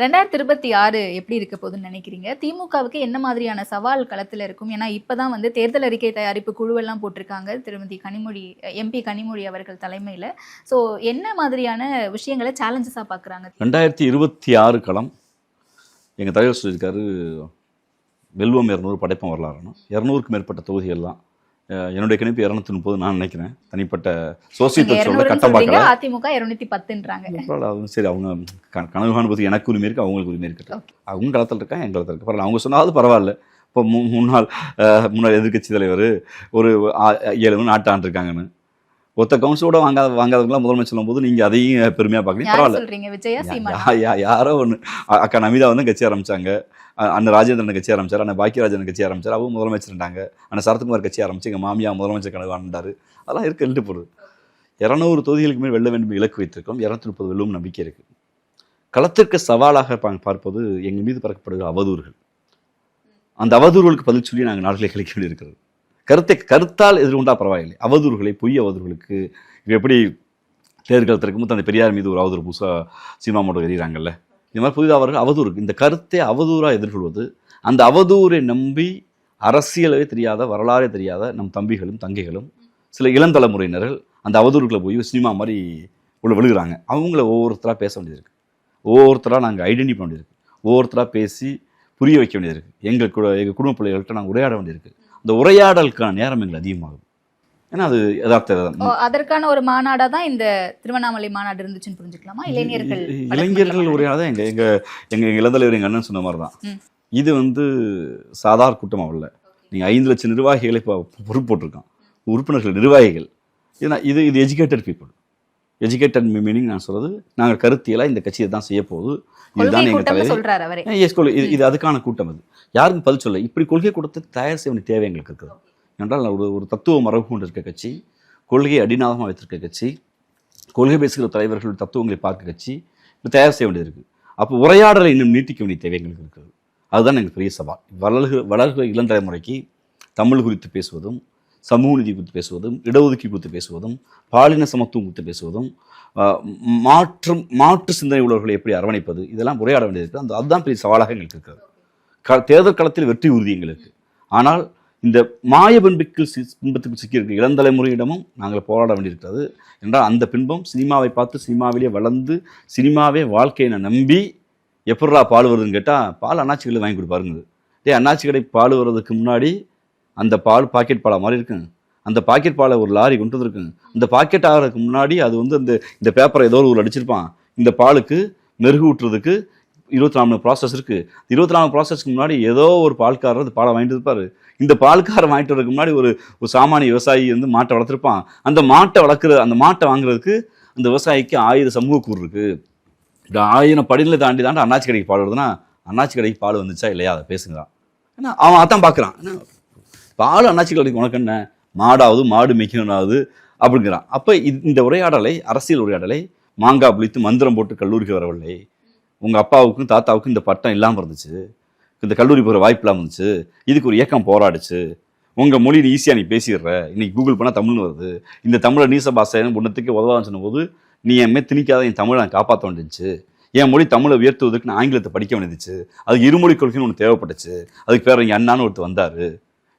ரெண்டாயிரத்தி இருபத்தி ஆறு எப்படி இருக்க போகுதுன்னு நினைக்கிறீங்க? திமுகவுக்கு என்ன மாதிரியான சவால் களத்தில் இருக்கும்? ஏன்னா இப்பதான் வந்து தேர்தல் அறிக்கை தயாரிப்பு குழுவெல்லாம் போட்டிருக்காங்க திருமதி கனிமொழி எம்பி கனிமொழி அவர்கள் தலைமையில். ஸோ என்ன மாதிரியான விஷயங்களை சேலஞ்சஸாக பார்க்குறாங்க ரெண்டாயிரத்தி இருபத்தி ஆறு களம் எங்கள் தலைவர் சொல்லியிருக்காரு வெல்வம் இரநூறு படைப்பம் வரலாறுனா இரநூறுக்கு மேற்பட்ட தொகுதிகள் தான் என்னுடைய கணிப்பு இரநூத்தி முப்பது நான் நினைக்கிறேன். தனிப்பட்ட சொல்ல இருநூறுன்னு கட்டம் பார்க்கல. அதிமுக இருநூத்தி பத்துன்றாங்க. சரி அவங்க கனவு காணும்போது எனக்கு உரிமை இருக்கு அவங்களுக்கு உரிமை இருக்கட்டும். அவங்க களத்தில் இருக்கா என் களத்தில் இருக்கு? பரவாயில்ல அவங்க சொன்னாலும் பரவாயில்ல. இப்போ முன்னாள் முன்னாள் எதிர்க்கட்சி தலைவர் ஒரு ஏழு நாட்டு ஆண்டிருக்காங்கன்னு. ஒத்த கவுன்சிலோட வாங்காத வாங்காதவங்களாம் முதலமை சொல்லும்போது நீங்கள் அதையும் பெருமையாக பார்க்குறீங்க. பரவாயில்ல. யா- யா- யாரோ ஒன்று அக்கா நமிதா வந்து கட்சி ஆரம்பிச்சாங்க. அ- அண்ணன் ராஜேந்திரன் கட்சி ஆரம்பிச்சார் அண்ணன் பாக்கியராஜன் கட்சி ஆரம்பிச்சார் அவங்க முதலமைச்சர்ண்டாங்க அண்ணன் சரத்குமார் கட்சி ஆரம்பிச்சு எங்கள் மாமியா முதலமைச்சர் கனவு ஆண்டாரு அதெல்லாம் இருக்கு எழுட்டு போடுது இரநூறு தொகுதிகளுக்கு மேல் வெல்ல வேண்டும் இலக்கு வைத்திருக்கோம். இரநூத்தி முப்பது வெல்லும் நம்பிக்கை இருக்கு. களத்திற்கு சவாலாக பார்ப்பது எங்கள் மீது பறக்கப்படுகிற அவதூறுகள். அந்த அவதூறுகளுக்கு பதில் சொல்லி நாங்கள் நாடுகளை கழிக்க வேண்டியிருக்கிறது. கருத்தை கருத்தால் எதிர்கொண்டா பரவாயில்லை. அவதூறுகளை பொய் அவதூறுகளுக்கு இது எப்படி தேர்தலத்திற்கு முன் அந்த பெரியார் மீது ஒரு அவதூறு புதுசாக சினிமா மட்டும் எறிகிறாங்கல்ல இந்த மாதிரி புதிதாக அவர்கள் அவதூறு இந்த கருத்தை அவதூறாக எதிர்கொள்வது அந்த அவதூரை நம்பி அரசியலவே தெரியாத வரலாறே தெரியாத நம் தம்பிகளும் தங்கைகளும் சில இளந்தலைமுறையினர்கள் அந்த அவதூறுகளை போய் சினிமா மாதிரி உள்ள விழுகிறாங்க. அவங்கள ஒவ்வொருத்தராக பேச வேண்டியது ஒவ்வொருத்தராக நாங்கள் ஐடென்டி பண்ண வேண்டியது ஒவ்வொருத்தராக பேசி புரிய வைக்க வேண்டியது இருக்குது எங்கள் கூட எங்கள் குடும்ப பிள்ளைகள்கிட்ட நாங்கள் உரையாட வேண்டியிருக்கு அந்த உரையாடலுக்கான நேரம் எங்களுக்கு அதிகமாகும் ஏன்னா அது யதார்த்த ஓ, அதற்கான ஒரு மாநாடா தான் இந்த திருவண்ணாமலை மாநாடு இருந்துச்சுன்னு புரிஞ்சுக்கலாமா? இளைஞர்கள் இளைஞர்கள் உரையாட எங்க எங்க எங்க இளந்தலைவர் எங்க அண்ணன் சொன்ன மாதிரி தான். இது வந்து சாதாரண கூட்டமா இல்ல நீங்க ஐந்து லட்சம் நிர்வாகிகளை இப்போ பொறுப்பு போட்டிருக்கான். உறுப்பினர்கள் நிர்வாகிகள். ஏன்னா இது இது எஜுகேட்டட் பீப்புள் எஜுகேட்டட் மீனிங் நான் சொல்றது நாங்கள் கருத்தியலா இந்த கட்சி தான் செய்ய போகுது. இதுதான் எங்க கூட்டம்னு தலைவர். எஸ் கொள்கை இது இது அதுக்கான கூட்டம் அது. யாருக்கும் பதில் சொல்ல இப்படி கொள்கை கூட்டத்துக்கு தயார் செய்ய வேண்டிய தேவை எங்களுக்கு இருக்குது. என்றால் ஒரு ஒரு தத்துவ மரபு கொண்டு இருக்க கட்சி கொள்கையை அடிநாதமாக வைத்திருக்க கட்சி கொள்கை பேசுகிற தலைவர்கள் தத்துவங்களை பார்க்க கட்சி இப்படி தயார் செய்ய வேண்டியது இருக்குது அப்போ உரையாடலை இன்னும் நீட்டிக்க வேண்டிய தேவை எங்களுக்கு இருக்குது. அதுதான் எங்களுக்கு பெரிய சவால். வளர்கிற வளர்கிற இளம் தலைமுறைக்கு தமிழ் குறித்து பேசுவதும் சமூக நீதி குறித்து பேசுவதும் இடஒதுக்கீடு குறித்து பேசுவதும் பாலின சமத்துவம் குறித்து பேசுவதும் மாற்றம் மாற்று சிந்தனை உள்ளவர்களை எப்படி அரவணைப்பது இதெல்லாம் உரையாட வேண்டியது இருக்குது அந்த அதுதான் பெரிய சவாலாக எங்களுக்கு இருக்கிறது. க தேர்தல் களத்தில் வெற்றி உறுதி எங்களுக்கு. ஆனால் இந்த மாய பின்புக்கு பின்பத்துக்கு சிக்கியிருக்க இளந்தலைமுறையிடமும் நாங்கள் போராட வேண்டியிருக்கிறது. என்றால் அந்த பின்பம் சினிமாவை பார்த்து சினிமாவிலே வளர்ந்து சினிமாவே வாழ்க்கையை நம்பி எப்படா பால் வருதுன்னு கேட்டால் பால் அண்ணாச்சி கடையில் வாங்கி கொடுப்பாருங்குது டே அண்ணாச்சி கடை பால் வர்றதுக்கு முன்னாடி அந்த பால் பாக்கெட் பாலாக மாதிரி இருக்குங்க அந்த பாக்கெட் பாலை ஒரு லாரி கொண்டு வந்திருக்குங்க அந்த பாக்கெட் ஆகிறதுக்கு முன்னாடி அது வந்து அந்த இந்த பேப்பரை ஏதோ ஒரு அடிச்சிருப்பான். இந்த பாலுக்கு மெருகு ஊட்டுறதுக்கு இருபத்தி நாலு ப்ராசஸ் இருக்குது இருபத்தி நாலு ப்ராசஸ்க்கு முன்னாடி ஏதோ ஒரு பால்காரர் அந்த பாலை வாங்கிட்டு இருப்பார். இந்த பால்காரர் வாங்கிட்டு வரதுக்கு முன்னாடி ஒரு ஒரு சாமானிய விவசாயி வந்து மாட்டை வளர்த்துருப்பான். அந்த மாட்டை வளர்க்குற அந்த மாட்டை வாங்குறதுக்கு அந்த விவசாயிக்கு ஆயிரம் சமூக கூறு இருக்குது இப்படி ஆயிரம் படிநிலை தாண்டி தாண்டி அண்ணாச்சி கடைக்கு பால் வருதுன்னா அண்ணாச்சி கடைக்கு பால் வந்துச்சா இல்லையா? அதை பேசுங்கிறான் ஏன்னா அவன் அதான் பார்க்குறான். என்ன பால் அண்ணாச்சி கடைக்கு உனக்கு என்ன? மாடாவது மாடு மேய்க்கணும்னாவது அப்படிங்கிறான். அப்போ இந்த உரையாடலை அரசியல் உரையாடலை மாங்காய் புளித்து மந்திரம் போட்டு கல்லூரிக்கு வரவில்லை. உங்கள் அப்பாவுக்கும் தாத்தாவுக்கும் இந்த பட்டம் இல்லாமல் இருந்துச்சு. இந்த கல்லூரி போகிற வாய்ப்பு இல்லாமல் இருந்துச்சு. இதுக்கு ஒரு இயக்கம் போராடுச்சு. உங்கள் மொழி ஈஸியாக நீ பேசிடுற. இன்னைக்கு கூகுள் பண்ணால் தமிழ்னு வருது. இந்த தமிழை நீச பாசைன்னு ஒன்றத்துக்கு உதவான்னு சொன்னபோது நீ என்மே திணிக்காத என் தமிழை நான் காப்பாற்ற வேண்டிச்சு என் மொழி தமிழை உயர்த்துவதற்கு நான் ஆங்கிலத்தை படிக்க வேண்டியதுச்சு அது இருமொழி கொள்கைன்னு ஒன்று தேவைப்பட்டுச்சு. அதுக்கு பேர் எங்கள் அண்ணான்னு ஒருத்தர் வந்தார்.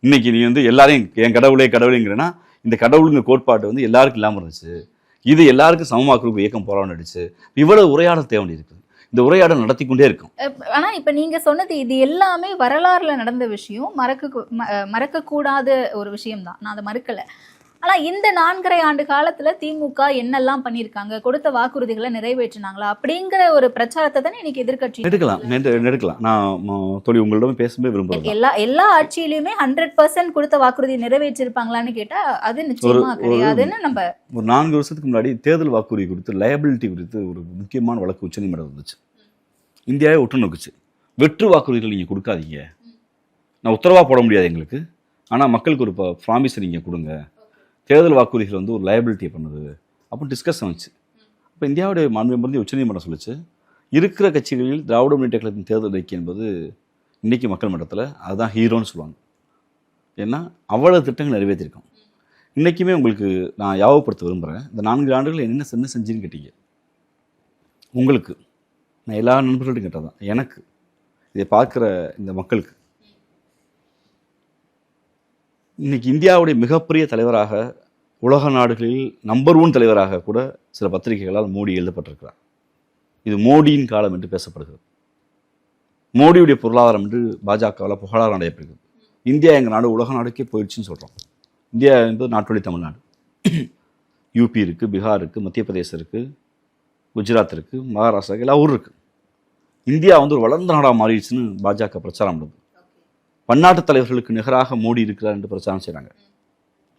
இன்னைக்கு நீ வந்து எல்லாரையும் என் கடவுளே கடவுளேங்கிறனா இந்த கடவுளுங்க கோட்பாடு வந்து எல்லாருக்கும் இல்லாமல் இருந்துச்சு. இது எல்லாருக்கும் சமமாக்குறதுக்கு இயக்கம் போராடிச்சு இவ்வளவு உரையாடல் தேவை இருக்குது. இந்த உரையாடல் நடத்தி கொண்டே இருக்கும் ஆனா இப்ப நீங்க சொன்னது இது எல்லாமே வரலாறுல நடந்த விஷயம் மறக்க மறக்க கூடாத ஒரு விஷயம் தான் நான் அதை மறுக்கல. ஆனா இந்த நான்கரை ஆண்டு காலத்துல திமுக என்னெல்லாம் பண்ணிருக்காங்க கொடுத்த வாக்குறுதிகளை நிறைவேற்றினாங்களா அப்படிங்கிற ஒரு பிரச்சாரத்தை தானே இன்னைக்கு எதிர்க்கட்சி எடுக்கலாம் எடுக்கலாம் நான் தோழி உங்களிடம் பேசும்போது விரும்புகிறேன் எல்லா எல்லா ஆட்சியிலுமே ஹண்ட்ரட் பர்சன்ட் கொடுத்த வாக்குறுதி நிறைவேற்றிருப்பாங்களான்னு கேட்டா அது நிச்சயமா ஒரு- கிடையாதுன்னு நம்ம ஒரு நான்கு வருஷத்துக்கு முன்னாடி தேர்தல் வாக்குறுதி குறித்து லயபிலிட்டி குறித்து ஒரு முக்கியமான வழக்கு உச்சநீதிமன்றம் இருந்துச்சு. இந்தியாவே ஒட்டு நோக்குச்சு வெற்று வாக்குறுதிகள் நீங்கள் கொடுக்காதீங்க. நான் உத்தரவாக போட முடியாது எங்களுக்கு. ஆனால் மக்களுக்கு ஒரு ப்ராமிஸை நீங்கள் கொடுங்க. தேர்தல் வாக்குறுதிகள் வந்து ஒரு லயபிலிட்டியை பண்ணுது. அப்படின்னு டிஸ்கஸ் வந்துச்சு. அப்போ இந்தியாவுடைய மாண்பு மருந்து உச்சநீதிமன்றம் சொல்லிச்சு இருக்கிற கட்சிகளில் திராவிட முன்னேற்ற கழகத்தின் தேர்தல் அறிக்கை என்பது இன்றைக்கி மக்கள் மன்றத்தில் அதுதான் ஹீரோன்னு சொல்லுவாங்க. ஏன்னா அவ்வளவு திட்டங்கள் நிறைவேற்றிருக்கோம். இன்றைக்குமே உங்களுக்கு நான் யாவப்படுத்த விரும்புகிறேன் இந்த நான்கு ஆண்டுகள் என்னென்ன சின்ன செஞ்சுன்னு கேட்டீங்க. உங்களுக்கு. நான் எல்லா நண்பர்கள்ட்டும் கேட்டதான் எனக்கு. இதை பார்க்குற இந்த மக்களுக்கு. இன்னைக்கு இந்தியாவுடைய மிகப்பெரிய தலைவராக உலக நாடுகளில் நம்பர் ஒன் தலைவராக கூட சில பத்திரிகைகளால் மோடி எழுதப்பட்டிருக்கிறார். இது மோடியின் காலம் என்று பேசப்படுகிறது. மோடியுடைய பொருளாதாரம் என்று பாஜகவில் புகழாரம் அடையப்படுகிறது. இந்தியா எங்கள் நாடு உலக நாடுக்கே போயிடுச்சுன்னு சொல்கிறோம் இந்தியா என்பது நாட்டொழி தமிழ்நாடு. யூபி இருக்குது பீகார் இருக்குது மத்திய பிரதேசம் இருக்குது குஜராத் இருக்குது மகாராஷ்டிரா எல்லா ஊர் இருக்குது இந்தியா வந்து ஒரு வளர்ந்த நாடாக மாறிடுச்சுன்னு பாஜக பிரச்சாரம் பண்ணுது. பன்னாட்டு தலைவர்களுக்கு நிகராக மோடி இருக்கிறார் என்று பிரச்சாரம் செய்கிறாங்க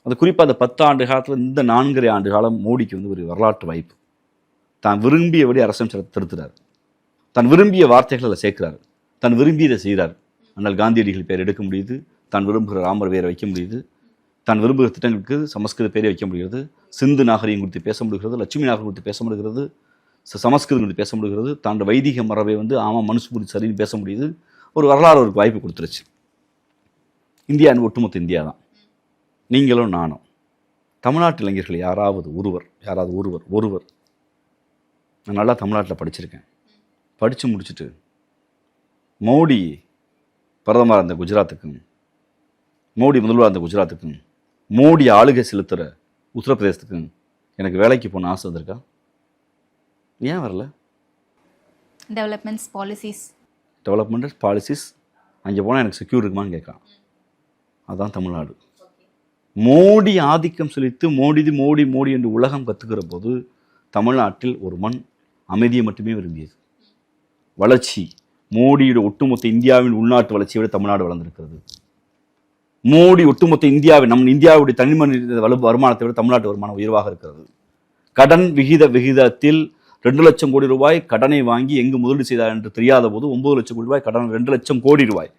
அது குறிப்பாக அந்த பத்து ஆண்டு காலத்தில் இந்த நான்கரை ஆண்டு காலம் மோடிக்கு வந்து ஒரு வரலாற்று வாய்ப்பு. தான் விரும்பியபடி அரசமைச்சரை திருத்துறாரு. தான் விரும்பிய வார்த்தைகளை சேர்க்கிறார். தான் விரும்பியதை செய்கிறார் ஆனால் காந்தியடிகள் பேர் எடுக்க முடியுது. தான் விரும்புகிற ராமர் பேரை வைக்க முடியுது. தான் விரும்புகிற திட்டங்களுக்கு சமஸ்கிருத பேரை வைக்க முடிகிறது. சிந்து நாகரிகம் குறித்து பேச முடிகிறது. லட்சுமி நாகரிகம் குறித்து பேச முடிகிறது. சமஸ்கிருதம் குறித்து பேச முடிகிறது. தான் வைதிக மரபை வந்து ஆமாம் மனுஸ்மிருதி சரின்னு பேச முடியுது. ஒரு வரலாறு ஒரு வாய்ப்பு கொடுத்துருச்சு. இந்தியா ஒட்டுமொத்த இந்தியா தான் நீங்களும் நானும். தமிழ்நாட்டு இளைஞர்கள் யாராவது ஒருவர் யாராவது ஒருவர் ஒருவர். நான் நல்லா தமிழ்நாட்டில் படிச்சிருக்கேன். படித்து முடிச்சுட்டு மோடி பிரதமர் அந்த குஜராத்துக்கும் மோடி முதல்வர் அந்த குஜராத்துக்கும் மோடி ஆளுகை செலுத்துகிற உத்தரப்பிரதேசத்துக்கும் எனக்கு வேலைக்கு போன ஆசை வந்திருக்கா? ஏன் வரல? டெவலப்மெண்ட்ஸ் பாலிசிஸ் டெவலப்மெண்ட் பாலிசிஸ் அங்கே போனால் எனக்கு செக்யூர் இருக்குமான்னு கேட்குறான். அதான் தமிழ்நாடு. மோடி ஆதிக்கம் செலுத்து மோடிது மோடி மோடி என்று உலகம் கத்துக்கிற போது தமிழ்நாட்டில் ஒரு மண் அமைதியை மட்டுமே விரும்பியது. வளர்ச்சி மோடியோட ஒட்டுமொத்த இந்தியாவின் உள்நாட்டு வளர்ச்சியை விட தமிழ்நாடு வளர்ந்திருக்கிறது. மோடி ஒட்டுமொத்த இந்தியாவின் நம் இந்தியாவுடைய தனிமனித வலு வருமானத்தை விட தமிழ்நாட்டு வருமானம் உயர்வாக இருக்கிறது. கடன் விகித விகிதத்தில் ரெண்டு லட்சம் கோடி ரூபாய் கடனை வாங்கி எங்கு முதலீடு செய்தார் என்று தெரியாத போது ஒன்பது லட்சம் கோடி ரூபாய் கடன் ரெண்டு லட்சம் கோடி ரூபாய்.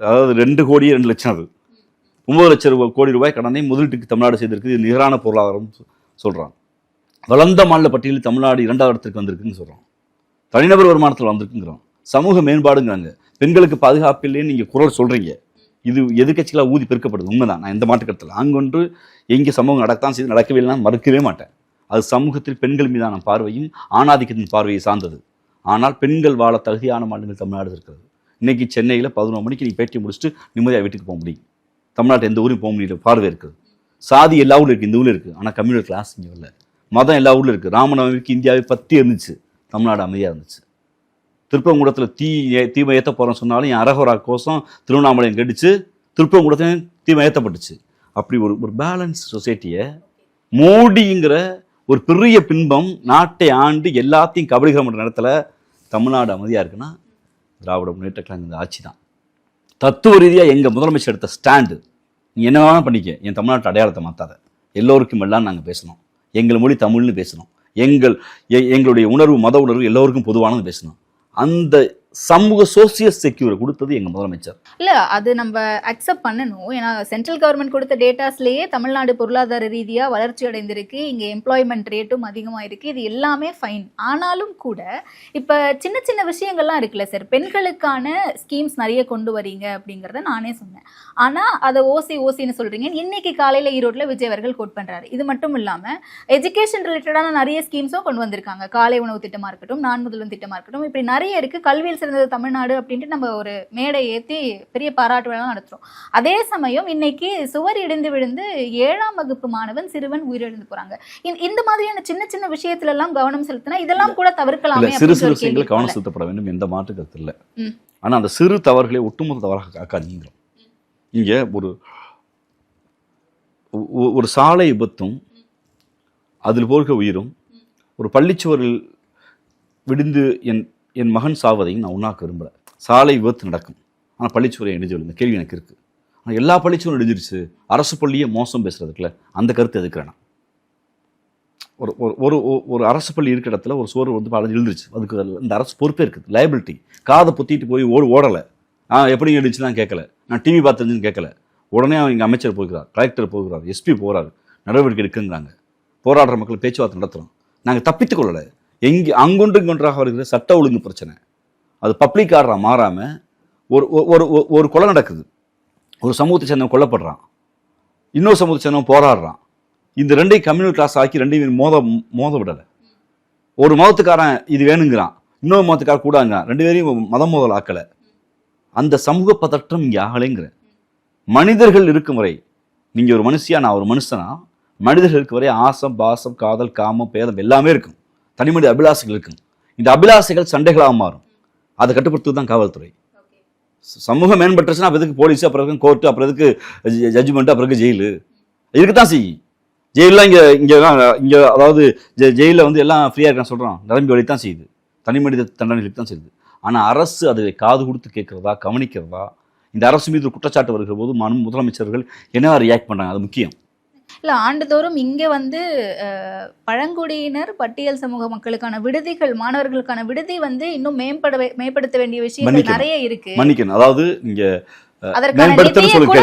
அதாவது ரெண்டு கோடியே ரெண்டு லட்சம் அது. ஒன்பது லட்சம் ரூபாய் கோடி ரூபாய் கடனை முதலீட்டுக்கு தமிழ்நாடு செய்திருக்கு இது நிகரான பொருளாதாரம் சொல்கிறான் வளர்ந்த மாநில பட்டியலில் தமிழ்நாடு இரண்டாவது இடத்துக்கு வந்திருக்குன்னு சொல்கிறோம் தனிநபர் வருமானத்தில் வந்திருக்குங்கிறோம் சமூக மேம்பாடுங்கிறாங்க. பெண்களுக்கு பாதுகாப்பு இல்லைன்னு நீங்கள் குரல் சொல்கிறீங்க இது எதிர்கட்சிகளாக ஊதி பெருக்கப்படுது. உண்மைதான். நான் எந்த மாற்றுக்கருத்தில் அங்கொன்று எங்கே சமூகம் நடக்கத்தான் செய்து நடக்கவே இல்லைன்னா மறுக்கவே மாட்டேன். அது சமூகத்தில் பெண்கள் மீதான பார்வையும் ஆணாதிக்கத்தின் பார்வையை சார்ந்தது. ஆனால் பெண்கள் வாழ தகுதியான மாநிலங்கள் தமிழ்நாடு இருக்கிறது. இன்னைக்கு சென்னையில் பதினொரு மணிக்கு நீங்கள் பேட்டி முடிச்சுட்டு நிம்மதியாக வீட்டுக்கு போக முடியும். தமிழ்நாட்டில் எந்த ஊரும் போக முடியல. பார்வை இருக்குது சாதி எல்லா ஊர்ல இருக்குது இந்த ஊரில் இருக்குது ஆனால் கம்யூனல் கிளாஸ் இங்கே இல்லை மதம் எல்லா ஊரில் இருக்குது ராமநவமிக்கு இந்தியாவே பற்றி இருந்துச்சு. தமிழ்நாடு அமைதியாக இருந்துச்சு. திருப்பங்குடத்தில் தீ தீமை ஏற்ற போகிறோம்னு சொன்னாலும் என் அரகோரா கோசம் திருவண்ணாமலையும் கடிச்சு திருப்பங்குடத்துலையும் தீமை ஏற்றப்பட்டுச்சு அப்படி ஒரு ஒரு பேலன்ஸ் சொசைட்டியை மோடிங்கிற ஒரு பெரிய பின்பம் நாட்டை ஆண்டு எல்லாத்தையும் கபடிகரம் நேரத்தில் தமிழ்நாடு அமைதியாக இருக்குன்னா திராவிட முன்னேற்ற கழகம் இந்த ஆட்சி தான் தத்துவ ரீதியாக எங்கள் முதலமைச்சர் எடுத்த ஸ்டாண்டு நீ என்ன வேணாலும் பண்ணிக்க. என் தமிழ்நாட்டு அடையாளத்தை மாற்றாத எல்லோருக்கும் எல்லாம் நாங்கள் பேசணும். எங்கள் மொழி தமிழ்னு பேசணும். எங்கள் எ- எங்களுடைய உணர்வு மத உணர்வு எல்லோருக்கும் பொதுவானது பேசணும். அந்த சமூக சோசியல் செக்யூரி கொடுத்தது எங்கள் முதலமைச்சர். இல்ல அது நம்ம அக்செப்ட் பண்ணணும். ஏன்னா சென்ட்ரல் கவர்மெண்ட் கொடுத்த டேட்டாஸ்லயே தமிழ்நாடு பொருளாதார ரீதியா வளர்ச்சி அடைந்திருக்கு. இங்க எம்ப்ளாய்மெண்ட் ரேட்டும் அதிகமா இருக்கு இது எல்லாமே ஃபைன் ஆனாலும் கூட இப்ப சின்ன சின்ன விஷயங்கள்லாம் இருக்குல்ல சார் பெண்களுக்கான ஸ்கீம்ஸ் நிறைய கொண்டு வரீங்க அப்படிங்கறத நானே சொன்னேன். ஆனா அதை ஓசி ஓசின்னு சொல்றீங்க. இன்னைக்கு காலையில ஈரோட்ல விஜய் அவர்கள் கோட் பண்றாரு. இது மட்டும் இல்லாம எஜுகேஷன் ரிலேட்டடான நிறைய ஸ்கீம்ஸும் கொண்டு வந்திருக்காங்க. காலை உணவு திட்டமா இருக்கட்டும் நான் முதல்வன் திட்டமா இருக்கட்டும் இப்படி நிறைய இருக்கு. கல்வியில் சிறந்தது தமிழ்நாடு அப்படின்ட்டு நம்ம ஒரு மேடை ஏத்தி பெரிய பாராட்டு விழா நடத்துறோம். அதே சமயம் இன்னைக்கு சுவர் இடிந்து விழுந்து ஏழாம் வகுப்பு மாணவன் சிறுவன் உயிரிழந்து போறாங்க. இந்த- மாதிரியான சின்ன சின்ன விஷயத்துல எல்லாம் கவனம் செலுத்தினா இதெல்லாம் கூட தவிர்க்கலாமே சிறு சிறு விஷயங்கள் கவனம். செலுத்தப்பட வேண்டும் எந்த மாற்று கருத்து இல்லை. ம். ஆனா அந்த சிறு தவறுகளை ஒட்டுமொத்த தவறாக ஆக்காதீங்கிறோம் இங்க ஒரு ஒரு சாலை விபத்தும் அதில் போர்க உயிரும் ஒரு பள்ளிச்சுவரில் விழுந்து என் என் மகன் சாவதையும் நான் உண்ணாக்க விரும்பல. சாலை விபத்து நடக்கும். ஆனால் பள்ளிச்சுவரை இடிஞ்சு விழுந்த. கேள்வி எனக்கு இருக்குது ஆனால் எல்லா பள்ளிச்சுவரும் இடிஞ்சிருச்சு அரசு பள்ளியே மோசம் பேசுகிறதுக்குல அந்த கருத்து எதுக்குறேன் நான் ஒரு ஒரு ஒரு ஒரு அரசு பள்ளி இருக்கிற இடத்துல ஒரு சுவர் வந்து பழஞ்சு எழுந்துருச்சு அதுக்கு இந்த அரசு பொறுப்பே இருக்குது. லைபிலிட்டி காதை பொத்திட்டு போய் ஓடு ஓடலை. ஆ எப்படி இடிச்சுலாம் கேட்கல. நான் டிவி பார்த்துருந்துன்னு கேட்கல. உடனே அவங்க அமைச்சர் போகிறார் கலெக்டர் போகிறார் எஸ்பி போகிறார் நடவடிக்கை எடுக்குங்கிறாங்க. போராடுற மக்கள் பேச்சுவார்த்தை நடத்துகிறோம் நாங்கள் தப்பித்துக்கொள்ளலை எங்கே அங்கொன்று இங்கொன்றாக வருகிற சட்ட ஒழுங்கு பிரச்சனை. அது பப்ளிக் ஆர்டராக மாறாமல் ஒரு ஒரு- ஒரு ஒரு கொலை நடக்குது. ஒரு சமூகத்தை சேர்ந்தவன் கொல்லப்படுறான். இன்னொரு சமூகத்தை சேர்ந்தவன் போராடுறான். இந்த ரெண்டையும் கம்யூனல் கிளாஸ் ஆக்கி ரெண்டையும் மோத மோத விடலை. ஒரு மதத்துக்காரன் இது வேணுங்கிறான். இன்னொரு மதத்துக்கார கூடாங்க ரெண்டு பேரையும் மதம் மோதல் ஆக்கலை. அந்த சமூக பதற்றம் இங்கே ஆகலைங்கிற. மனிதர்கள் இருக்கும் வரை நீங்கள் ஒரு மனுஷியா நான் ஒரு மனுஷனா மனிதர்கள் இருக்கும் வரை ஆசம் பாசம் காதல் காமம் பேதம் எல்லாமே இருக்கும். தனிமனித அபிலாசைகள் இருக்கும் இந்த அபிலாசைகள் சண்டைகளாக மாறும். அதை கட்டுப்படுத்துவது தான் காவல்துறை. சமூகம் மேம்பட்டுச்சுன்னா அப்போ எதுக்கு போலீஸ் அப்புறம் கோர்ட்டு அப்புறம் எதுக்கு ஜட்ஜ்மெண்ட் அப்புறம் ஜெயிலு? இதுக்கு தான் செய்யும் ஜெயிலெலாம் இங்கே இங்கே இங்கே அதாவது ஜெ ஜெயிலில் வந்து எல்லாம் ஃப்ரீயாக இருக்கான்னு சொல்கிறோம் நிரம்பி வழி தான் செய்யுது. தனி மனித தண்டனைகளுக்கு தான் செய்யுது. ஆனால் அரசு அதை காது கொடுத்து கேட்குறதா கவனிக்கிறதா இந்த அரசு மீது குற்றச்சாட்டு வருகிற போது மனு முதலமைச்சர்கள் என்ன ரியாக்ட் பண்ணுறாங்க அது முக்கியம். இல்ல ஆண்டுதோறும் இங்க வந்து பழங்குடியினர் பட்டியல் சமூக மக்களுக்கான விடுதிகள் மாணவர்களுக்கான விடுதி வந்து இன்னும் மேம்பட மேம்படுத்த வேண்டிய விஷயங்கள் மன்னிக்கணும். நிறைய இருக்கு மன்னிக்கணும் அதாவது இங்கே அதற்கான.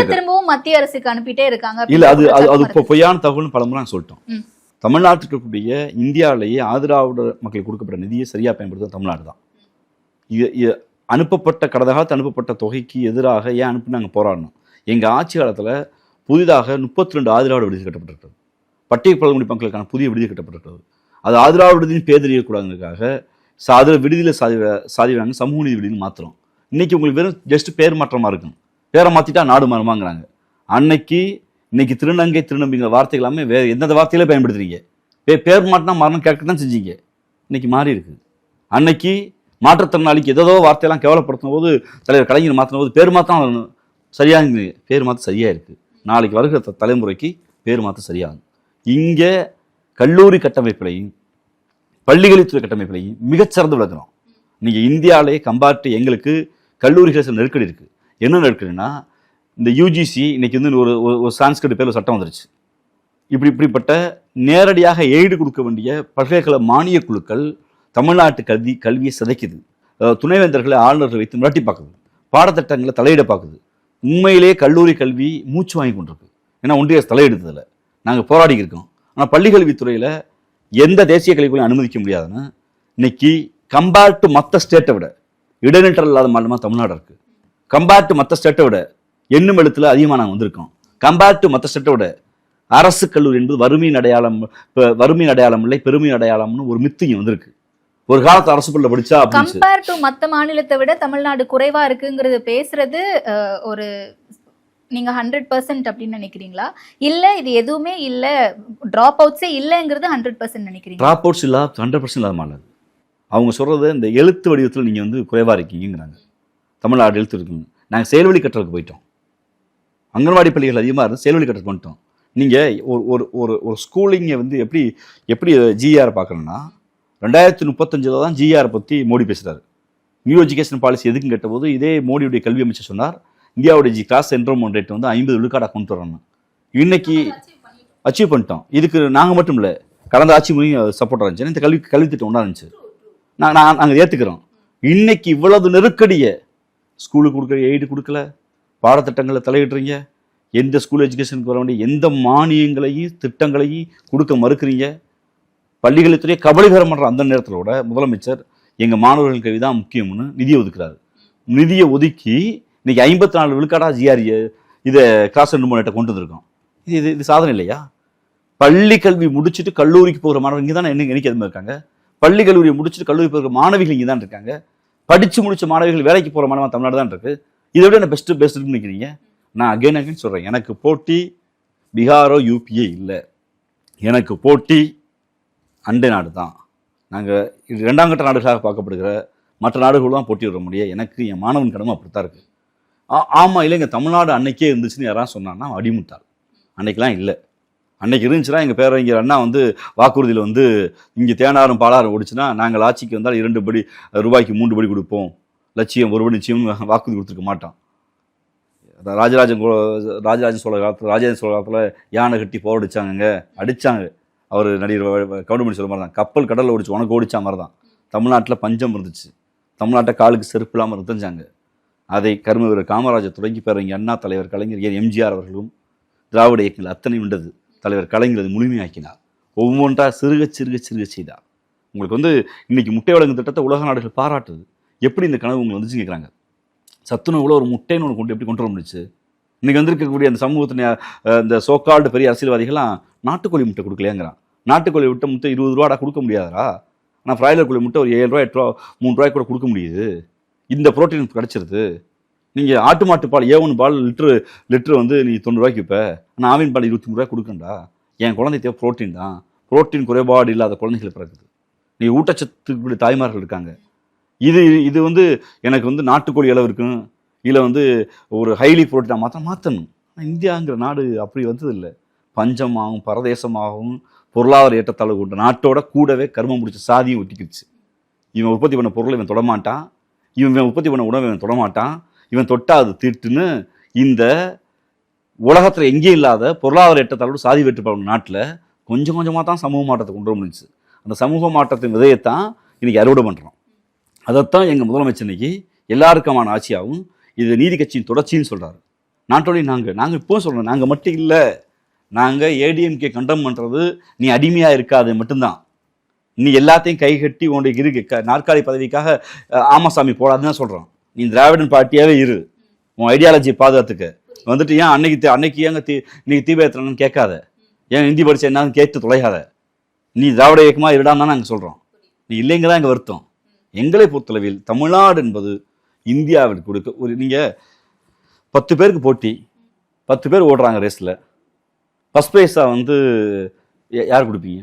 திரும்பவும் மத்திய அரசுக்கு அனுப்பிட்டே இருக்காங்க இல்ல அது அது பொய்யான தகவல்னு பலமுறை சொல்லிட்டோம் ம். தமிழ்நாட்டில் இருக்கக்கூடிய இந்தியாவிலேயே ஆதிராவிட மக்களுக்கு கொடுக்கப்பட்ட நிதியை சரியா பயன்படுத்த தமிழ்நாடு தான் இது அனுப்பப்பட்ட கடந்த காலத்து அனுப்பப்பட்ட தொகைக்கு எதிராக ஏன் அனுப்பி நாங்கள் போராடணும் எங்க ஆட்சி காலத்துல புதிதாக முப்பத்தி ரெண்டு ஆதிராவிட விடுதி கட்டப்பட்டிருக்கிறது. பட்டிய பழங்குடி மக்களுக்கான புதிய விடுதி கட்டப்பட்டிருக்கிறது. அது ஆதிராவிட விடுதின்னு பேர் தெரியக்கூடாதுங்கிறதுக்காக சா அதில் விடுதியில் சாதி சாதி வாங்க சமூக நீதி விடுதியில் மாத்துறோம். இன்றைக்கி உங்களுக்கு வெறும் ஜஸ்ட் பேர் மாற்றமாக இருக்கும். பேரை மாற்றிட்டா நாடு மாறுமாங்கிறாங்க. அன்னைக்கு இன்னைக்கு திருநங்கை திருநம்பிங்கிற வார்த்தை எல்லாமே வேறு எந்தெந்த வார்த்தையிலே பயன்படுத்துறீங்க? பே பேர் மாட்டினா மரணம் கேட்க தான் செஞ்சீங்க. இன்னைக்கு மாறி இருக்கு. அன்னைக்கு மாற்றுத்திறனாளிக்கு ஏதோ வார்த்தையெல்லாம் கேவலப்படுத்தும் போது தலைவர் கலைஞர் மாற்றின போது பேர் மாற்றம் வரணும் சரியாக பேர் மாற்ற சரியாக இருக்குது நாளைக்கு வருகிற தலைமுறைக்கு பேர் மாற்ற சரியாகும். இங்கே கல்லூரி கட்டமைப்பிலையும் பள்ளிகளித்துறை கட்டமைப்பிலையும் மிகச்சிறந்து விளக்கணும். நீங்கள் இந்தியாவிலே கம்பார்ட்டு எங்களுக்கு கல்லூரிகள் சில நெருக்கடி இருக்குது என்ன நெருக்கடினா இந்த யூஜிசி இன்னைக்கு வந்து ஒரு ஒரு- சான்ஸ்கிரிட் பேர் ஒரு சட்டம் வந்துருச்சு. இப்படி இப்படிப்பட்ட நேரடியாக எய்டு கொடுக்க வேண்டிய பல்கலைக்கழக மானிய குழுக்கள் தமிழ்நாட்டு கல்வி கல்வியை சிதைக்குது. துணைவேந்தர்களை ஆளுநர்கள் வைத்து மிரட்டி பார்க்குது. பாடத்திட்டங்களை தலையிட பார்க்குது. உண்மையிலேயே கல்லூரி கல்வி மூச்சு வாங்கி கொண்டிருக்கு. ஏன்னா ஒன்றிய அரசு தலையிடுறதில்ல நாங்கள் போராடி இருக்கோம். ஆனால் பள்ளிக்கல்வித்துறையில் எந்த தேசிய கல்விக்குள்ளையும் அனுமதிக்க முடியாதுன்னு இன்னைக்கு கம்பேர்ட் டு மற்ற ஸ்டேட்டை விட இடைநிற்றல் இல்லாத மாநிலமாக தமிழ்நாடு இருக்குது கம்பேர்ட் டு மற்ற ஸ்டேட்டை விட எண்ணும் எழுத்தில் அதிகமாக நாங்கள் வந்திருக்கோம். கம்பேர்ட் டு மற்ற ஸ்டேட்டை விட அரசு கல்லூரி என்பது வறுமையின் அடையாளம் இப்போ வறுமையின் அடையாளம் இல்லை பெருமையின் அடையாளம்னு ஒரு மித்து வந்திருக்கு. ஒரு காலத்து அரசு பள்ளியில் படிச்சா கம்பேர் டு மத்த மாநிலத்தை விட தமிழ்நாடு குறைவா இருக்குங்கிறது பேசுறது ஒரு நீங்க ஹண்ட்ரட் பர்சன்ட் அப்படின்னு நினைக்கிறீங்களா? இல்ல இது எதுவுமே இல்ல டிராப் அவுட்ஸே இல்லைங்கிறது ஹண்ட்ரட் பர்சன்ட் நினைக்கிறீங்களா? ட்ராப் அவுட்ஸ் இல்லாத ஹண்ட்ரட் பர்சன்ட் இல்லாத மாநிலம். அவங்க சொல்றது இந்த எழுத்து வடிவத்தில் நீங்கள் வந்து குறைவாக இருக்கீங்கிறாங்க தமிழ்நாடு எழுத்து இருக்குங்க நாங்கள் செயல்வழி கட்டுறதுக்கு போயிட்டோம். அங்கன்வாடி பள்ளிகள் அதிகமாக இருந்து செயல்வழி கட்டுறதுக்கு வந்துட்டோம். நீங்கள் ஒரு ஒரு ஒரு ஸ்கூலிங்கை வந்து எப்படி எப்படி ஜிஆர் பார்க்கணும்னா ரெண்டாயிரத்தி முப்பத்தஞ்சில் தான் ஜிஆர் பற்றி மோடி பேசுகிறாரு நியூ எஜுகேஷன் பாலிசி எதுக்குன்னு கேட்டபோது இதே மோடியுடைய கல்வி அமைச்சர் சொன்னார் இந்தியாவுடைய ஜி கிளாஸ் என்ரோல்மெண்ட் ரேட் வந்து ஐம்பது விழுக்காடாக கொண்டு வரணும் இன்னைக்கு அச்சீவ் பண்ணிட்டோம். இதுக்கு நாங்கள் மட்டும் இல்லை கடந்த ஆட்சி முறையும் சப்போர்ட் இருந்துச்சு. இந்த கல்வி கல்வி திட்டம் ஒன்றா இருந்துச்சு. நான் நான் நாங்கள் ஏற்றுக்கிறோம் இன்னைக்கு இவ்வளவு நெருக்கடியை ஸ்கூலுக்கு கொடுக்குற எய்டு கொடுக்கல பாடத்திட்டங்களை தலையிடுறீங்க எந்த ஸ்கூல் எஜுகேஷனுக்கு வர வேண்டிய எந்த மானியங்களையும் திட்டங்களையும் கொடுக்க மறுக்கிறீங்க. பள்ளிகளுத்துறையே கபலீகரம் பண்ணுற அந்த நேரத்தில் கூட முதலமைச்சர் எங்கள் மாணவர்கள் கல்வி தான் முக்கியம்னு நிதியை ஒதுக்குறாரு. நிதியை ஒதுக்கி இன்னைக்கு ஐம்பத்தி நாலு விழுக்காடா ஜிஆர் இதை கிளாஸ் ரெண்டு மூணு கொண்டு வந்திருக்கோம் இது இது இது சாதனை இல்லையா? பள்ளி கல்வி முடிச்சுட்டு கல்லூரிக்கு போகிற மாணவர்கள் இங்கே தானே என்ன எனக்கு எதுவுமே இருக்காங்க? பள்ளி கல்லூரியை முடிச்சுட்டு கல்லூரி போகிற மாணவிகள் இங்கே தான் இருக்காங்க. படித்து முடித்த மாணவிகள் வேலைக்கு போகிற மாணவன் தமிழ்நாடு தான் இருக்கு. இதை விட என்ன பெஸ்ட்டு பெஸ்ட்டுன்னு நினைக்கிறீங்க? நான் அகைன் அகைன் சொல்கிறேன் எனக்கு போட்டி பீகாரோ யூபிஏ இல்லை. எனக்கு போட்டி அண்டை நாடு தான். நாங்கள் இது ரெண்டாம் கட்ட நாடுகளாக பார்க்கப்படுகிற மற்ற நாடுகள் தான் போட்டி விட முடியும். எனக்கு என் மாணவன் கடமை அப்படித்தான் இருக்குது ஆ ஆமாம் இல்லைங்க தமிழ்நாடு அன்னைக்கே இருந்துச்சுன்னு யாராவது சொன்னான்னா அடிமுட்டாள். அன்னைக்கெலாம் இல்லை. அன்னைக்கு இருந்துச்சுன்னா எங்கள் பேரறிஞர் அண்ணா வந்து வாக்குறுதியில் வந்து இங்கே தேனாரும் பாலாரும் ஓடிச்சுன்னா நாங்கள் ஆட்சிக்கு வந்தால் இரண்டு படி ரூபாய்க்கு மூன்று படி கொடுப்போம். லட்சியம் ஒரு படி நிச்சயம் வாக்குறுதி கொடுத்துருக்க மாட்டோம் ராஜராஜன் ராஜராஜன் ராஜராஜ சோழ காலத்தில் ராஜராஜன் சோழ காலத்தில் யானை கட்டி போரடிச்சாங்கங்க அடிச்சாங்க. அவர் நடிகர் கவுண்டமணி சொல்ல மாதிரி தான் கப்பல் கடலில் ஓடிச்சு உனக்கு ஓடிச்சா மாதிரி தான் தமிழ்நாட்டில் பஞ்சம் இருந்துச்சு. தமிழ்நாட்டை காலுக்கு செருப்பு இல்லாமல் இருந்துச்சாங்க. அதை கரும வீரர் காமராஜர் தொடங்கி பெறவங்க அண்ணா தலைவர் கலைஞர் ஏன் எம்ஜிஆர் அவர்களும் திராவிட இயக்கங்கள் அத்தனை உண்டது. தலைவர் கலைஞர் அது முழுமையாக்கினார். ஒவ்வொன்றா சிறுக சிறுக சிறுக செய்தார். உங்களுக்கு வந்து இன்றைக்கி முட்டை வழங்கும் திட்டத்தை உலக நாடுகள் பாராட்டுது. எப்படி இந்த கனவு உங்களுக்கு வந்துச்சு கேட்குறாங்க சத்துணவுல ஒரு முட்டைன்னு ஒன்று கொண்டு எப்படி கொண்டு வர முடிச்சு இன்றைக்கி வந்திருக்கக்கூடிய அந்த சமூகத்தின இந்த சோக்கால்டு பெரிய அரசியல்வாதிகள்லாம் நாட்டுக்கோழி முட்டை கொடுக்கலையாங்கிறான். நாட்டுக்கோழி விட்ட முட்டை இருபது ரூபாடா கொடுக்க முடியாதா ஆனால் ஃப்ராய்லர் கோழி முட்டை ஒரு ஏழு ரூபா எட்டு ரூபா மூணு ரூபாய்க்கு கூட கொடுக்க முடியுது. இந்த புரோட்டீன் கிடைச்சிருது. நீங்கள் ஆட்டு மாட்டு பால் ஏ ஒன்று பால் லிட்ரு லிட்ரு வந்து நீ தொண்ணூறு ரூபாய்க்கு ஆனால் ஆவின் பால் இருபத்தி மூணு ரூபாய் கொடுக்கண்டா என் குழந்தை தேவை புரோட்டீன் தான். ப்ரோட்டீன் குறைபாடு இல்லாத குழந்தைகள் பிறக்குது. நீ ஊட்டச்சத்துக்கு தாய்மார்கள் இருக்காங்க. இது இது வந்து எனக்கு வந்து நாட்டுக்கோழி அளவு இருக்கும் இல்லை வந்து ஒரு ஹைலி புரோட்டீனாக மாற்ற மாற்றணும் இந்தியாங்கிற நாடு அப்படி வந்தது இல்லை பஞ்சமாகவும் பரதேசமாகவும் பொருளாதார ஏற்றத்தாழ்வு கொண்ட நாட்டோட கூடவே கருமம் முடிச்ச சாதியும் ஒட்டிக்கிடுச்சு. இவன் உற்பத்தி பண்ண பொருளை இவன் தொடமாட்டான். இவன் இவன் உற்பத்தி பண்ண உணவை இவன் தொடமாட்டான். இவன் தொட்டா அது தீட்டுன்னு இந்த உலகத்தில் எங்கேயும் இல்லாத பொருளாதார ஏற்றத்தாழ்வு சாதி வேற்றுப்பாடு நாட்டில் கொஞ்சம் கொஞ்சமாக தான் சமூக மாற்றத்தை கொண்டு வர முடிஞ்சுச்சு. அந்த சமூக மாற்றத்தின் விதையத்தான் இன்றைக்கி அறுவடை பண்ணுறோம் அதைத்தான் எங்கள் முதலமைச்சர் இன்னைக்கு எல்லாருக்குமான ஆட்சியாகவும் இது நீதி கட்சியின் தொடர்ச்சின்னு சொல்கிறாரு நாட்டோடையும் நாங்கள் நாங்கள் இப்போ சொல்கிறோம் நாங்கள் மட்டும் இல்லை. நாங்கள் ஏடிஎம்கே கண்டம் பண்ணுறது நீ அடிமையாக இருக்காது மட்டும்தான். நீ எல்லாத்தையும் கை கட்டி உன்னுடைய இருக்கு க- நாற்காலி பதவிக்காக ஆமாசாமி போடாதுன்னு தான் சொல்கிறோம் நீ திராவிடன் பார்ட்டியாகவே இரு. உன் ஐடியாலஜி பாதுகாத்துக்க. வந்துட்டு ஏன் அன்னைக்கு அன்னைக்கு ஏங்க தீ இன்னைக்கு தீபேத்திரன்னு கேட்காத. ஏன் ஹிந்தி படிச்ச என்னன்னு கேட்டு தொலைகாத. நீ திராவிட இயக்கமாக இருடான்னு தான் நாங்கள் சொல்கிறோம் நீ இல்லைங்க தான் எங்கள் வருத்தம். எங்களை பொறுத்தளவில் தமிழ்நாடு என்பது இந்தியாவில் கொடுக்க ஒரு நீங்கள் பத்து பேருக்கு போட்டி பத்து பேர் ஓடுறாங்க ரேஸில் ஃபஸ்ட் ப்ரைஸாக வந்து யார் கொடுப்பீங்க?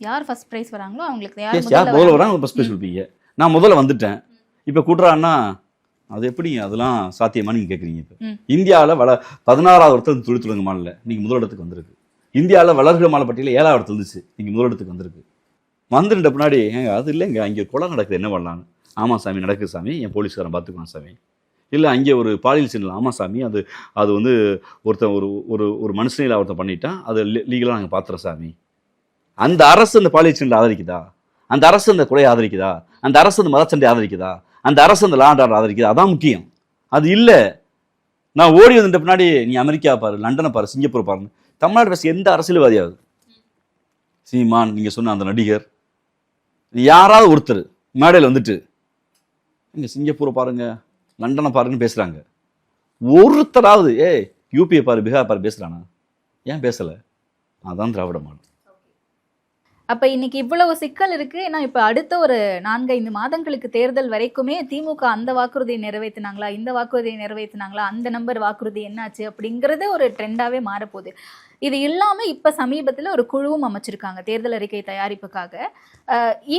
யார் ஃபர்ஸ்ட் பிரைஸ் வராங்களோ அவங்களுக்கு யார் முதல்ல வராங்க ஃபஸ்ட் ப்ரைஸ் கொடுப்பீங்க. நான் முதல்ல வந்துட்டேன். இப்போ கூட்டுறான்னா அது எப்படி அதெல்லாம் சாத்தியமா நீங்கள் கேட்குறீங்க இப்போ. இந்தியாவில் வள பதினாறாவது இடத்துல தொழில் தொடங்க மாநில நீங்கள் முதலிடத்துக்கு வந்திருக்கு. இந்தியாவில் வளர்கிற மாநில பட்டியலில் ஏழாவது இடத்துல இருந்துச்சு நீங்கள் முதலிடத்துக்கு வந்திருக்கு. வந்துட்ட பின்னாடி ஏங்க அது இல்லைங்க அங்கே கொலை நடக்குது என்ன பண்ணலான்னு ஆமாம் சாமி நடக்குது சாமி என் போலீஸ்காரன் பார்த்துக்குவான் சாமி. இல்லை அங்கே ஒரு பாலியல் சீனில் ஆமாம் சாமி அது அது வந்து ஒருத்தன் ஒரு ஒரு ஒரு மனுஷனையில் ஒருத்தன் பண்ணிட்டான் அது லீகலாக நாங்கள் பார்த்துறோம் சாமி. அந்த அரசு அந்த பாலியல் சீனில் ஆதரிக்குதா? அந்த அரசு அந்த கொலையை ஆதரிக்குதா? அந்த அரசு அந்த மதச்சண்டை ஆதரிக்குதா? அந்த அரசு அந்த லாண்ட் ஆர்டர் ஆதரிக்குதா? அதான் முக்கியம். அது இல்லை. நான் ஓடி வந்துட்ட பின்னாடி நீ அமெரிக்கா பாரு லண்டனை பாரு சிங்கப்பூர் பாருன்னு. தமிழ்நாடு பேச எந்த அரசியல்வாதியாவது சீமான் நீங்கள் சொன்ன அந்த நடிகர். யாராவது ஒருத்தர் மேடையில் வந்துட்டு இங்கே சிங்கப்பூரை பாருங்கள் லண்டனை பாருன்னு பேசுகிறாங்க ஒருத்தராவது ஏய் யூபியை பாரு பீகார் பாரு பேசுகிறானா ஏன் பேசலை? அதான் திராவிட மாடல். அப்ப இன்னைக்கு இவ்வளவு சிக்கல் இருக்கு. ஏன்னா இப்ப அடுத்த ஒரு நான்கு ஐந்து மாதங்களுக்கு தேர்தல் வரைக்குமே திமுக அந்த வாக்குறுதியை நிறைவேற்றினாங்களா இந்த வாக்குறுதியை நிறைவேற்றினாங்களா அந்த நம்பர் வாக்குறுதி என்னாச்சு? அப்படிங்கிறது ஒரு ட்ரெண்டாவே மாறப்போகுது. இது இல்லாம இப்ப சமீபத்துல ஒரு குழுவும் அமைச்சிருக்காங்க தேர்தல் அறிக்கை தயாரிப்புக்காக.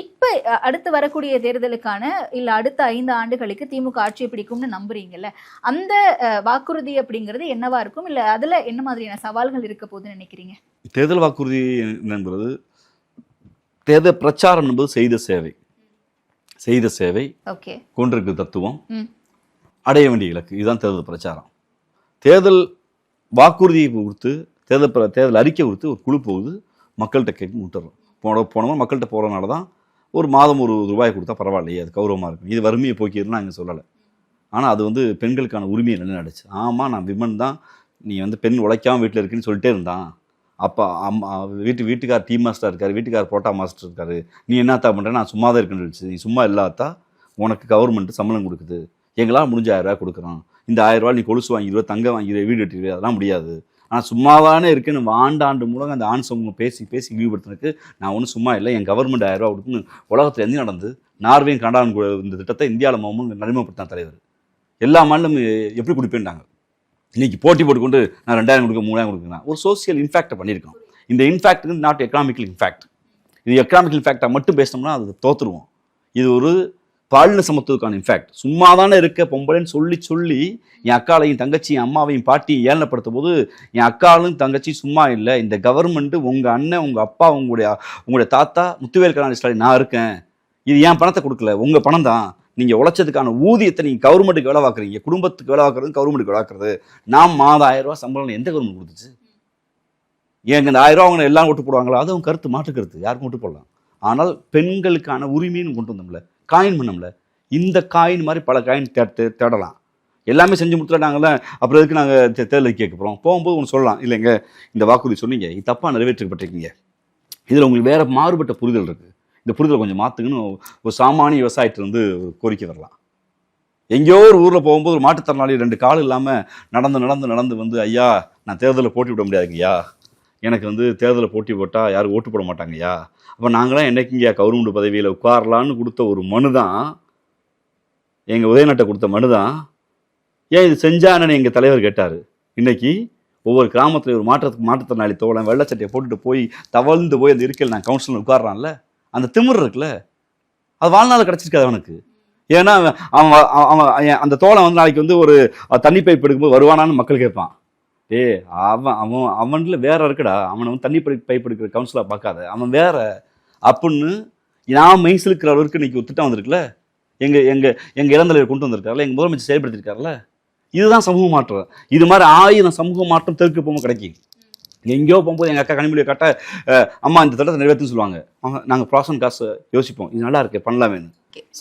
இப்போ இப்ப அடுத்து வரக்கூடிய தேர்தலுக்கான இல்ல அடுத்த ஐந்து ஆண்டுகளுக்கு திமுக ஆட்சியை பிடிக்கும்னு நம்புறீங்கல்ல? அந்த வாக்குறுதி அப்படிங்கிறது என்னவா இருக்கும்? இல்ல அதுல என்ன மாதிரியான சவால்கள் இருக்க போகுதுன்னு நினைக்கிறீங்க? தேர்தல் வாக்குறுதி என்பது தேர்தல் பிரச்சாரம் என்பது செய்த சேவை. செய்த சேவை. ஓகே. கொண்டிருக்கிற தத்துவம். அடைய வேண்டிய இலக்கு. இதுதான் தேர்தல் பிரச்சாரம். தேர்தல் வாக்குறுதியை கொடுத்து தேர்தல் தேர்தல் அறிக்கை கொடுத்து ஒரு குழு போகுது. மக்கள்கிட்ட கேட்க விட்டுறோம் போன போனோம் மக்கள்கிட்ட போகிறனால தான் ஒரு மாதம் ஒரு ரூபாய் கொடுத்தா பரவாயில்லையே. அது கௌரவமாக இருக்கும். இது வறுமையை போக்கிடுன்னு நாங்கள் சொல்லலை. ஆனால் அது வந்து பெண்களுக்கான உரிமையை நிலைநாடுச்சு ஆமாம் நான் விமன் தான். நீ வந்து பெண் உழைக்காம வீட்டில் இருக்குன்னு சொல்லிட்டே இருந்தான். அப்பா அம்மா வீட்டு வீட்டுக்கார் டீ மாஸ்டர் இருக்கார் வீட்டுக்கார் போட்டா மாஸ்டர் இருக்கார். நீ என்னத்தா பண்ணுற நான் சும்மா தான் இருக்குன்னு நீ சும்மா இல்லாதா? உனக்கு கவர்மெண்ட்டு சம்பளம் கொடுக்குது. எங்களால் முடிஞ்ச ஆயிரரூவா கொடுக்குறோம் இந்த ஆயிரம் நீ கொலுசு வாங்கிடுவ தங்க வாங்கிடுவ வீடு கட்டிடுவ அதெல்லாம் முடியாது. ஆனால் சும்மாவானே இருக்குன்னு ஆண்டாண்டு மூலம் அந்த ஆண் சமூகம் பேசி பேசி இழிவுபடுத்தினதுக்கு நான் ஒன்றும் சும்மா இல்லை. என் கவர்மெண்ட் ஆயிரரூவா கொடுக்குன்னு உலகத்தில் எந்த நடந்து நார்வே கனடான் இந்த திட்டத்தை இந்தியாவில் மோமும் நடைமுறைப்படுத்தின தலைவர். எல்லா மாநிலமும் எப்படி கொடுப்பேன்டாங்க இன்னைக்கு போட்டி போட்டுக்கொண்டு நான் ரெண்டாயிரம் கொடுக்க மூணாயிரம் கொடுக்குறேன் ஒரு சோசியல் இன்ஃபேக்டை பண்ணியிருக்கோம். இந்த இன்ஃபேக்ட் நாட் எக்கனாமிக்கல் இன்ஃபேக்ட் இது எக்கனாமிக்கல் இன்ஃபேக்டாக மட்டும் பேசினோம்னா அது தோற்றுருவோம் இது ஒரு பாலின சமத்துவத்துக்கான இன்ஃபேக்ட் சும்மா தானே இருக்க பொம்பளைன்னு சொல்லி சொல்லி என் அக்காலையும் தங்கச்சியும் அம்மாவையும் பாட்டியும் ஏளனப்படுத்தும் போது என் அக்காலும் தங்கச்சி சும்மா இல்லை இந்த கவர்மெண்ட்டு உங்கள் அண்ணன் உங்கள் அப்பா உங்களுடைய உங்களுடைய தாத்தா முத்துவேல் கலாநிதி ஸ்டாலின் நான் இருக்கேன். இது என் பணத்தை கொடுக்கல உங்கள் பணம் தான் நீங்கள் உழைச்சதுக்கான ஊதியத்தை நீங்கள் கவர்மெண்ட்டுக்கு வேலை பார்க்குறீங்க. குடும்பத்துக்கு வேலை பார்க்குறது கவர்மெண்ட்டுக்கு வேலை பார்க்குறது. நான் மாதம் ஆயிரம் ரூபா சம்பளம் எந்த கவர்மெண்ட் கொடுத்துச்சு? ஏங்க இந்த ஆயிரம் ரூபா அவங்க எல்லாம் ஓட்டு போடுவாங்களா? அது அவங்க கருத்து மாற்று கருத்து யாருக்கும் ஓட்டு போடலாம். ஆனால் பெண்களுக்கான உரிமைன்னு கொண்டு வந்தோம்ல காயின் பண்ணோம்ல இந்த காயின் மாதிரி பல காயின் தே தேடலாம். எல்லாமே செஞ்சு முடிச்சுட்டாங்கல்ல அப்புறம் எதுக்கு நாங்கள் தேர்தல் கேட்க போகிறோம் போகும்போது ஒன்று சொல்லலாம். இல்லைங்க இந்த வாக்குறுதி சொன்னீங்க. இது தப்பாக நிறைவேற்றப்பட்டிருக்கீங்க. இதில் உங்களுக்கு வேறு மாறுபட்ட புரிதல் இருக்குது இந்த புரிதலை கொஞ்சம் மாற்றுங்கன்னு ஒரு சாமானிய விவசாயத்திலிருந்து கோரிக்கை வரலாம். எங்கேயோ ஒரு ஊரில் போகும்போது ஒரு மாற்றுத்திறனாளி ரெண்டு கால் இல்லாமல் நடந்து நடந்து நடந்து வந்து ஐயா நான் தேர்தலில் போட்டி விட முடியாது ஐயா எனக்கு வந்து தேர்தலில் போட்டி போட்டால் யாரும் ஓட்டு போட மாட்டாங்கய்யா. அப்போ நாங்களாம் என்னைக்குங்கய்யா கவர்மெண்ட் பதவியில் உட்காரலான்னு கொடுத்த ஒரு மனு தான். எங்கள் உதயநாட்டை கொடுத்த மனு தான். ஏன் இது செஞ்சானு எங்கள் தலைவர் கேட்டார். இன்னைக்கு ஒவ்வொரு கிராமத்துல ஒரு மாற்றத்துக்கு மாற்றுத்திறனாளி தோழன் வெள்ளச்சட்டையை போட்டுட்டு போய் தவழ்ந்து போய் அந்த இருக்கையில் நான் கவுன்சிலர் உட்கார்றான்ல. அந்த திமிர் இருக்குல்ல அது வாழ்நாள் கிடச்சிருக்காது அவனுக்கு. ஏன்னா அவன் அவன் அவன் அவன் அந்த தோழன் வந்து நாளைக்கு வந்து ஒரு தண்ணி பைப் எடுக்கும்போது வருவானான்னு மக்கள் கேட்பான். ஏ அவன் அவன் அவன்ல வேற இருக்குடா. அவனை வந்து தண்ணி பைப் பைப் எடுக்கிற கவுன்சிலாக பார்க்காத. அவன் வேற. அப்படின்னு நான் மெய்சிலுக்கிற அளவுக்கு இன்னைக்கு ஒத்துட்டா வந்திருக்குல்ல? எங்கள் எங்கள் எங்கள் இளந்தலைவர் கொண்டு வந்திருக்காருல்ல எங்கள் முதலமைச்சர் செயல்படுத்திருக்காருல்ல இதுதான் சமூக மாற்றம். இது மாதிரி ஆயுதம் சமூக மாற்றம் தெற்கு போகும்போது கிடைக்கும் எங்கேயோ போகும்போது எங்கள் அக்கா கனிமொழியை கட்ட அம்மா இந்த திட்டத்தை நிறைவேற்றுன்னு சொல்லுவாங்க. நாங்கள் ப்ராசன் காசு யோசிப்போம். இது நல்லா இருக்கே பண்ணலாமேன்னு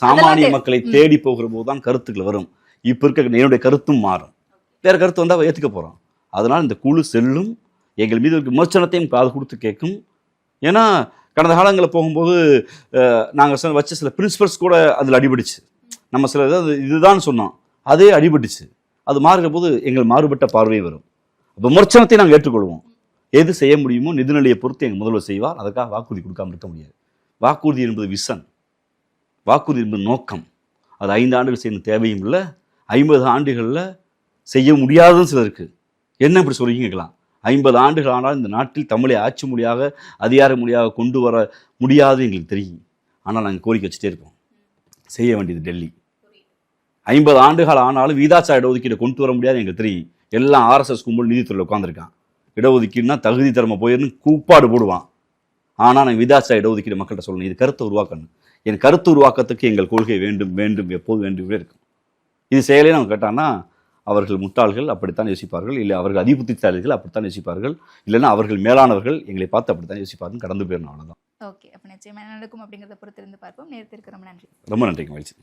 சாமானிய மக்களை தேடி போகிற போது தான் கருத்துக்கள் வரும். இப்போ இருக்க என்னுடைய கருத்தும் மாறும். வேற கருத்து வந்தால் ஏற்றுக்க போகிறோம் அதனால் இந்த குழு செல்லும் எங்கள் மீது இருக்க விமர்சனத்தையும் காது கொடுத்து கேட்கும். ஏன்னா கடந்த காலங்களில் போகும்போது நாங்கள் சில வச்ச சில பிரின்சிபல்ஸ் கூட அதில் அடிபட்டுச்சு. நம்ம சில இதாவது இதுதான் சொன்னோம். அதே அடிபட்டுச்சு. அது மாறுகிற போது எங்கள் மாறுபட்ட பார்வை வரும். விமர்சனத்தை நாங்கள் ஏற்றுக்கொள்வோம். எது செய்ய முடியுமோ நிதிநிலையை பொறுத்து எங்கள் முதல்வர் செய்வார். அதற்காக வாக்குறுதி கொடுக்காம இருக்க முடியாது. வாக்குறுதி என்பது விஷன் வாக்குறுதி என்பது நோக்கம். அது ஐந்து ஆண்டுகள் செய்யணும். தேவையும் இல்லை. ஐம்பது ஆண்டுகளில் செய்ய முடியாதுன்னு சிலருக்கு என்ன இப்படி சொல்லிங்க கேட்கலாம். ஐம்பது ஆண்டுகள் ஆனால் இந்த நாட்டில் தமிழை ஆட்சி மொழியாக அதிகார மொழியாக கொண்டு வர முடியாது எங்களுக்கு தெரியும். ஆனால் நாங்கள் கோரிக்கை வச்சுட்டே இருப்போம் செய்ய வேண்டியது டெல்லி. ஐம்பது ஆண்டுகள் ஆனாலும் வீதாச்சார இடஒதுக்கீடு கொண்டு வர முடியாது எங்களுக்கு தெரியும். எல்லாம் ஆர்எஸ்எஸ் கும்பல் நீதித்துறையில் உட்காந்துருக்கான் இடஒதுக்கீடுனா தகுதி திறமை போயிருந்து கூப்பாடு போடுவான். ஆனால் நான் விதாச்சார இடஒதுக்கீடு மக்கள்கிட்ட சொல்லணும். இது கருத்தை உருவாக்கணும். என் கருத்து உருவாக்கத்துக்கு எங்கள் கொள்கை வேண்டும் வேண்டும் எப்போது வேண்டும் இருக்கும். இது செயலே நம்ம கேட்டான்னா அவர்கள் முட்டாள்கள் அப்படித்தான் யோசிப்பார்கள். இல்லை அவர்கள் அதிபுத்திசாலிகள் அப்படித்தான் யோசிப்பார்கள். இல்லைன்னா அவர்கள் மேலானவர்கள் எங்களை பார்த்து அப்படித்தான் யோசிப்பார்கள் கடந்து போயிடணும். அவ்வளோதான் ஓகே அப்ப நிச்சயமா என்ன நடக்கும் அப்படிங்கறத பொறுத்திருந்து பார்ப்போம். நேரத்திற்கு ரொம்ப நன்றி. ரொம்ப நன்றிங்க. மகிழ்ச்சி.